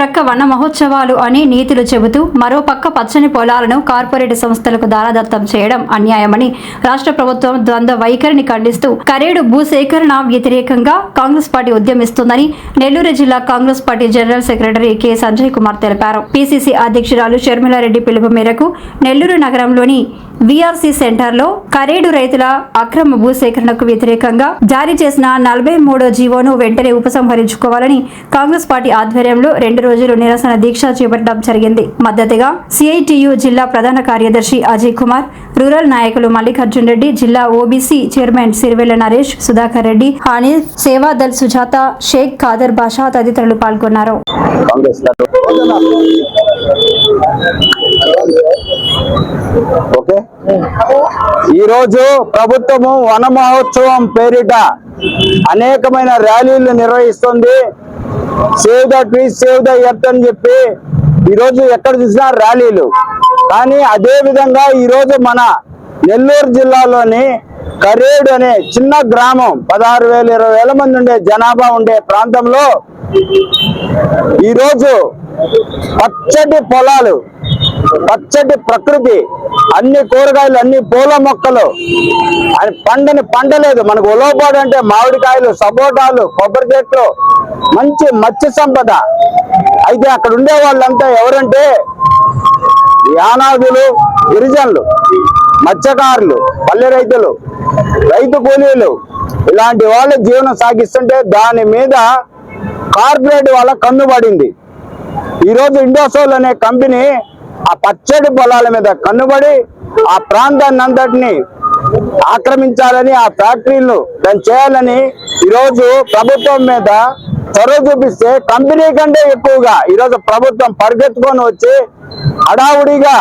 ప్రక్క వన మహోత్సవాలు అని నీతులు చెబుతూ మరో పక్క పచ్చని పొలాలను కార్పొరేట్ సంస్థలకు దానదత్తం చేయడం అన్యాయమని రాష్ట్ర ప్రభుత్వం ద్వంద్వ వైఖరిని ఖండిస్తూ కరేడు భూసేకరణ వ్యతిరేకంగా కాంగ్రెస్ పార్టీ ఉద్యమిస్తుందని నెల్లూరు జిల్లా Congress party general secretary K Sanjay Kumar తెలిపారు. పిసిసి అధ్యక్షురాలు షర్మిలారెడ్డి పిలుపు మేరకు నెల్లూరు నగరంలోని విఆర్సీ సెంటర్లో కరేడు రైతుల అక్రమ భూసేకరణకు వ్యతిరేకంగా జారీ చేసిన నలభై మూడో జీవోను వెంటనే ఉపసంహరించుకోవాలని కాంగ్రెస్ పార్టీ ఆధ్వర్యంలో రెండు రోజులు నిరసన దీక్ష చేపట్టడం జరిగింది. మద్దతుగా సిఐటియు జిల్లా ప్రధాన కార్యదర్శి అజయ్ కుమార్ రూరల్ నాయకులు మల్లికార్జున్ రెడ్డి జిల్లా ఓబీసీ చైర్మన్ సిరివెల్ల నరేష్ సుధాకర్ రెడ్డి హానిఫ్ సేవాదల్ సుజాత షేక్ ఖాదర్ బాషా తదితరులు పాల్గొన్నారు. ఓకే? ఈరోజు ప్రభుత్వము వన మహోత్సవం పేరిట అనేకమైన ర్యాలీలు నిర్వహిస్తుంది. Save the trees save the earth అని చెప్పి ఈరోజు ఎక్కడ చూసినా ర్యాలీలు. కానీ అదే విధంగా మన నెల్లూరు జిల్లాలోని కరేడు అనే చిన్న గ్రామం పదహారు వేల ఇరవై వేల మంది ఉండే జనాభా ఉండే ప్రాంతంలో ఈరోజు పచ్చటి పొలాలు పచ్చటి ప్రకృతి అన్ని కూరగాయలు అన్ని పూల మొక్కలు. అని పండని పండలేదు. మనకు ఉలవపాడు అంటే మామిడికాయలు సపోటాలు కొబ్బరి చెట్లు మంచి మత్స్య సంపద. అయితే అక్కడ ఉండే వాళ్ళంతా ఎవరంటే యానాదులు గిరిజనులు మత్స్యకారులు పల్లె రైతులు రైతు కూలీలు. ఇలాంటి వాళ్ళు జీవనం సాగిస్తుంటే దాని మీద కార్పొరేట్ వాళ్ళ కన్ను పడింది. ఈరోజు ఇండోసోల్ అనే కంపెనీ ఆ పచ్చడి పొలాల మీద కన్నుబడి ఆ ప్రాంతాన్ని అంతటిని ఆక్రమించాలని ఆ ఫ్యాక్టరీలు దాన్ని చేయాలని ఈరోజు ప్రభుత్వం మీద చొరవ చూపిస్తే కంపెనీ కంటే ఎక్కువగా ఈరోజు ప్రభుత్వం పరిగెత్తుకొని వచ్చి హడావుడిగా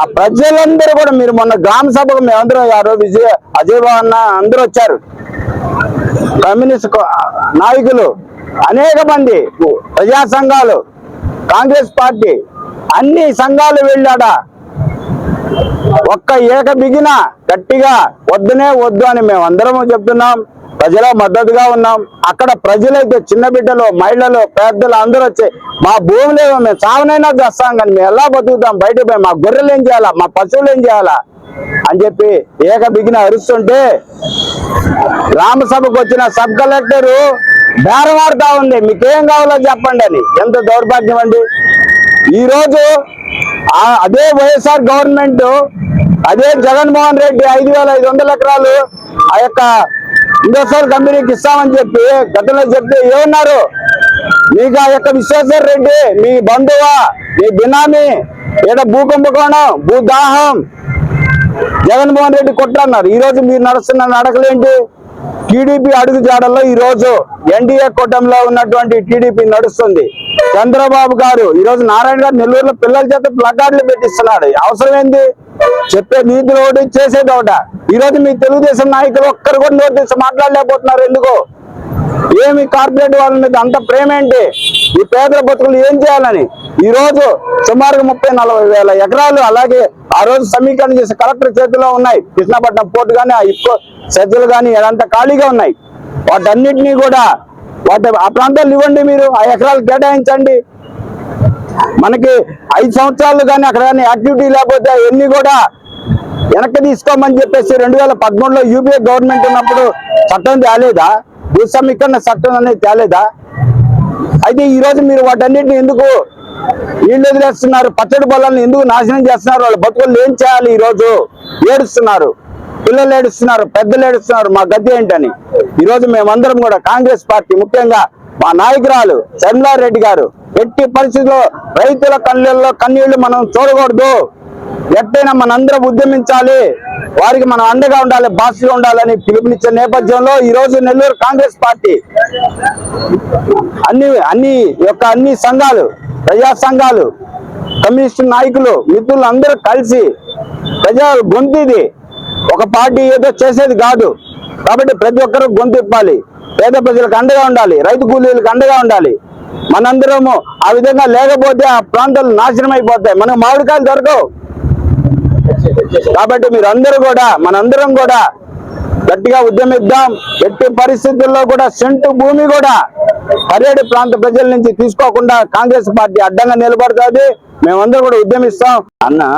ఆ ప్రజలందరూ కూడా మీరు మొన్న గ్రామ సభకు మేమందరం అయ్యారు విజయ అజయ్ అన్న అందరూ వచ్చారు. కమ్యూనిస్ట్ నాయకులు అనేక మంది ప్రజా సంఘాలు కాంగ్రెస్ పార్టీ అన్ని సంఘాలు వెళ్ళాడ. ఒక్క ఏక బిగిన గట్టిగా వద్దునే వద్దు అని మేమందరము చెప్తున్నాం. ప్రజల మద్దతుగా ఉన్నాం. అక్కడ ప్రజలైతే చిన్న బిడ్డలు మహిళలు పెద్దలు అందరూ వచ్చి మా భూములేమో మేము సావనైనా చేస్తాం కానీ మేము ఎలా బతుకుతాం? బయట పోయి మా గొర్రెలు ఏం చేయాలా? మా పశువులు ఏం చేయాలా? అని చెప్పి ఏక బిగిన అరుస్తుంటే రామసభకు వచ్చిన సబ్ కలెక్టరు బేరమాడుతా ఉంది. మీకేం కావాలో చెప్పండి అని. ఎంత దౌర్భాగ్యం అండి? ఈరోజు అదే వైఎస్ఆర్ గవర్నమెంట్ అదే జగన్మోహన్ రెడ్డి ఐదు వేల ఐదు వందల ఎకరాలు ఆ యొక్క ఇండోసార్ కంపెనీకి ఇస్తామని చెప్పి గతంలో చెప్తే ఏమన్నారు? మీకు ఆ యొక్క విశ్వేశ్వర రెడ్డి మీ బంధువా మీ బినామీ ఏదో భూకుంభకోణం భూదాహం జగన్మోహన్ రెడ్డి కొట్టన్నారు ఈ రోజు మీరు నడుస్తున్న నడకలేంటి? టీడీపీ అడుగు జాడల్లో ఈ రోజు ఎన్డీఏ కూటమిలో ఉన్నటువంటి టీడీపీ నడుస్తుంది. చంద్రబాబు గారు ఈ రోజు నారాయణ గారు నెల్లూరులో పిల్లల చేత ప్లకార్డులు పెట్టిస్తున్నాడు. అవసరం ఏంది చెప్పే నీతులు ఒకటి చేసేది ఒకట. ఈ రోజు మీ తెలుగుదేశం నాయకులు ఒక్కరు కూడా నోరు తీసి మాట్లాడలేకపోతున్నారు. ఎందుకు? ఏమి కార్పొరేట్ వాళ్ళ అంత ప్రేమ ఏంటి? ఈ పేదల బతుకులు ఏం చేయాలని? ఈ రోజు సుమారుగా ముప్పై నలభై వేల ఎకరాలు అలాగే ఆ రోజు సమీకరణ చేసే కలెక్టర్ చేతిలో ఉన్నాయి. కృష్ణపట్నం పోర్టు కానీ ఆ ఇప్పు సజ్జలు కానీ అదంతా ఖాళీగా ఉన్నాయి. వాటన్నిటినీ కూడా వాటి ఆ ప్రాంతాలు ఇవ్వండి మీరు ఆ ఎకరాలు కేటాయించండి. మనకి ఐదు సంవత్సరాలు కానీ అక్కడ కానీ యాక్టివిటీ లేకపోతే ఎన్ని కూడా వెనక్కి తీసుకోమని చెప్పేసి రెండు వేల పదమూడులో యూపీఏ గవర్నమెంట్ ఉన్నప్పుడు చట్టం తేలేదా? భూసమీకరణ చట్టం అనేది తేలేదా? అయితే ఈరోజు మీరు వాటన్నిటిని ఎందుకు నీళ్ళు వదిలేస్తున్నారు? పచ్చడి పొలాలను ఎందుకు నాశనం చేస్తున్నారు? వాళ్ళ బతుకులు ఏం చేయాలి ఈరోజు ఏడుస్తున్నారు. పిల్లలు ఏడుస్తున్నారు పెద్దలు ఏడుస్తున్నారు మా గద్దె ఏంటని. ఈ రోజు మేమందరం కూడా కాంగ్రెస్ పార్టీ ముఖ్యంగా మా నాయకురాలు రెడ్డి గారు ఎట్టి పరిస్థితుల్లో రైతుల కళ్ళల్లో కన్నీళ్ళు మనం చూడకూడదు. ఎట్టైనా మనందరం ఉద్యమించాలి వారికి మనం అండగా ఉండాలి బాస్గా ఉండాలని పిలుపునిచ్చే నేపథ్యంలో ఈ రోజు నెల్లూరు కాంగ్రెస్ పార్టీ అన్ని అన్ని యొక్క అన్ని సంఘాలు ప్రజా సంఘాలు కమ్యూనిస్టు నాయకులు మిత్రులు అందరూ కలిసి ప్రజా గొంతు ఒక పార్టీ ఏదో చేసేది కాదు. కాబట్టి ప్రతి ఒక్కరూ గొంతు ఇప్పాలి. పేద ప్రజలకు అండగా ఉండాలి. రైతు కూలీలకు అండగా ఉండాలి. మనందరము ఆ విధంగా లేకపోతే ఆ ప్రాంతాలు నాశనం అయిపోతాయి మనకు మామిడికాయలు దొరకవు. కాబట్టి మీరందరూ కూడా మనందరం కూడా గట్టిగా ఉద్యమిద్దాం. ఎట్టి పరిస్థితుల్లో కూడా సెంటు భూమి కూడా కరేడు ప్రాంత ప్రజల నుంచి తీసుకోకుండా కాంగ్రెస్ పార్టీ అడ్డంగా నిలబడుతుంది. మేమందరం కూడా ఉద్యమిస్తాం. అన్నా.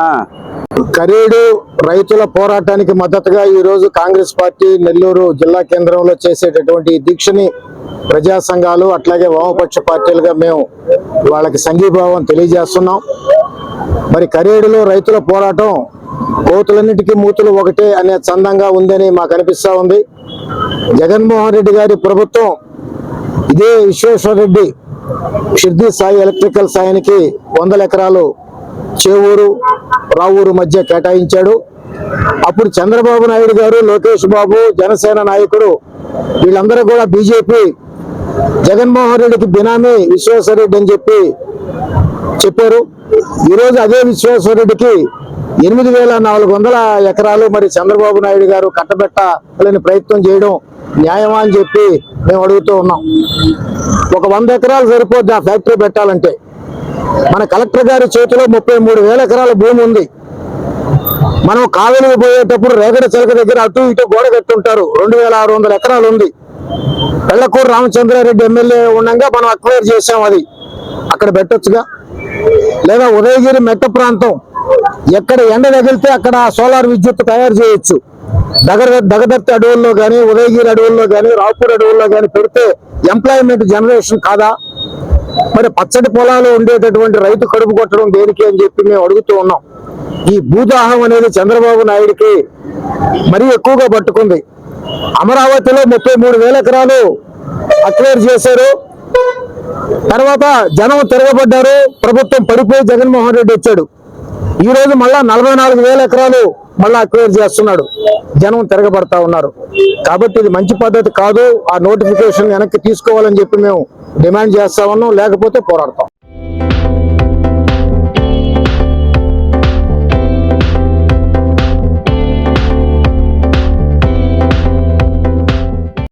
కరీడు రైతుల పోరాటానికి మద్దతుగా ఈ రోజు కాంగ్రెస్ పార్టీ నెల్లూరు జిల్లా కేంద్రంలో చేసేటటువంటి దీక్షని ప్రజా సంఘాలు అట్లాగే వామపక్ష పార్టీలుగా మేము వాళ్ళకి సంఘీభావం తెలియజేస్తున్నాం. మరి కరేడులో రైతుల పోరాటం కోతులన్నిటికీ మూతులు ఒకటే అనే చందంగా ఉందని మాకు అనిపిస్తా ఉంది. జగన్మోహన్ రెడ్డి గారి ప్రభుత్వం ఇదే విశ్వేశ్వర రెడ్డి షిర్ది సాయి ఎలక్ట్రికల్ సాయానికి వందల ఎకరాలు చేవూరు రావూరు మధ్య కేటాయించాడు. అప్పుడు చంద్రబాబు నాయుడు గారు లోకేష్ బాబు జనసేన నాయకుడు వీళ్ళందరూ కూడా బీజేపీ జగన్మోహన్ రెడ్డికి బినామీ విశ్వేశ్వరరెడ్డి అని చెప్పి చెప్పారు. ఈరోజు అదే విశ్వేశ్వరరెడ్డికి ఎనిమిది వేల నాలుగు వందల ఎకరాలు మరి చంద్రబాబు నాయుడు గారు కట్టబెట్టాలని ప్రయత్నం చేయడం న్యాయమా అని చెప్పి మేము అడుగుతూ ఉన్నాం. ఒక వంద ఎకరాలు సరిపోద్ది ఆ ఫ్యాక్టరీ పెట్టాలంటే. మన కలెక్టర్ గారి చేతిలో ముప్పై మూడు వేల ఎకరాల భూమి ఉంది. మనం కావలికి పోయేటప్పుడు రేగడ చిలక దగ్గర అటు ఇటు గోడ కట్టుంటారు. రెండు వేల ఆరు వందల ఎకరాలు ఉంది. పెళ్ళకూరు రామచంద్రారెడ్డి ఎమ్మెల్యే ఉండగా మనం అక్వైర్ చేసాం అది. అక్కడ పెట్టొచ్చుగా. లేదా ఉదయగిరి మెట్ట ప్రాంతం. ఎక్కడ ఎండ తగిలితే అక్కడ సోలార్ విద్యుత్ తయారు చేయొచ్చు. దగర దగదర్తి అడవుల్లో కానీ ఉదయగిరి అడవుల్లో కానీ రావుపూర్ అడవుల్లో కానీ పెడితే ఎంప్లాయ్మెంట్ జనరేషన్ కాదా? మరి పచ్చడి పొలాలు ఉండేటటువంటి రైతు కడుపు కొట్టడం దేనికి అని చెప్పి మేము అడుగుతూ ఉన్నాం. ఈ భూదాహం అనేది చంద్రబాబు నాయుడికి మరీ ఎక్కువగా పట్టుకుంది. అమరావతిలో ముప్పై మూడు వేల ఎకరాలు అక్వైర్ చేశారు. తర్వాత జనం తిరగబడ్డారు. ప్రభుత్వం పడిపోయి జగన్మోహన్ రెడ్డి వచ్చాడు. ఈ రోజు మళ్ళా నలభై నాలుగు వేల ఎకరాలు మళ్ళా అక్వైర్ చేస్తున్నాడు. జనం తిరగబడతా ఉన్నారు. కాబట్టి ఇది మంచి పద్ధతి కాదు. ఆ నోటిఫికేషన్ వెనక్కి తీసుకోవాలని చెప్పి మేము డిమాండ్ చేస్తా ఉన్నాం. లేకపోతే పోరాడతాం.